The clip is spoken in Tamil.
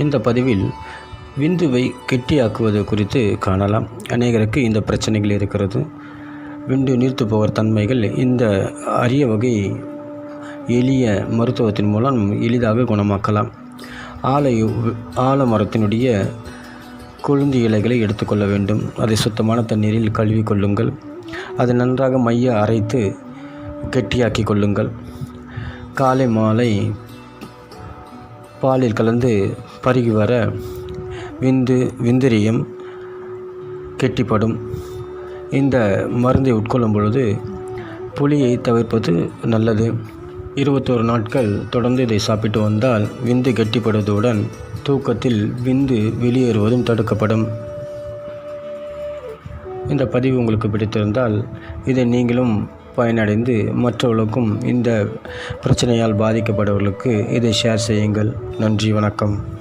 இந்த பதிவில் விந்துவை கெட்டியாக்குவது குறித்து காணலாம். அநேகருக்கு இந்த பிரச்சனைகள் இருக்கிறது. விந்து நீர்த்து போகிற தன்மைகள் இந்த அரிய வகை எளிய மருத்துவத்தின் மூலம் எளிதாக குணமாக்கலாம். ஆலை ஆலமரத்தினுடைய கொழுந்து இலைகளை எடுத்துக்கொள்ள வேண்டும். அதை சுத்தமான தண்ணீரில் கழுவி கொள்ளுங்கள். அதை நன்றாக மைய அரைத்து கெட்டியாக்கி கொள்ளுங்கள். காலை மாலை பாலில் கலந்து பருகி வர விந்து விந்திரியம் கெட்டிப்படும். இந்த மருந்தை உட்கொள்ளும் பொழுது புளியை தவிர்ப்பது நல்லது. இருபத்தோரு நாட்கள் தொடர்ந்து இதை சாப்பிட்டு வந்தால் விந்து கெட்டிப்படுவதுடன் தூக்கத்தில் விந்து வெளியேறுவதும் தடுக்கப்படும். இந்த பதிவு உங்களுக்கு பிடித்திருந்தால் இதை நீங்களும் பயனடைந்து மற்றவர்களுக்கும் இந்த பிரச்சனையால் பாதிக்கப்பட்டவர்களுக்கு இதை ஷேர் செய்யுங்கள். நன்றி வணக்கம்.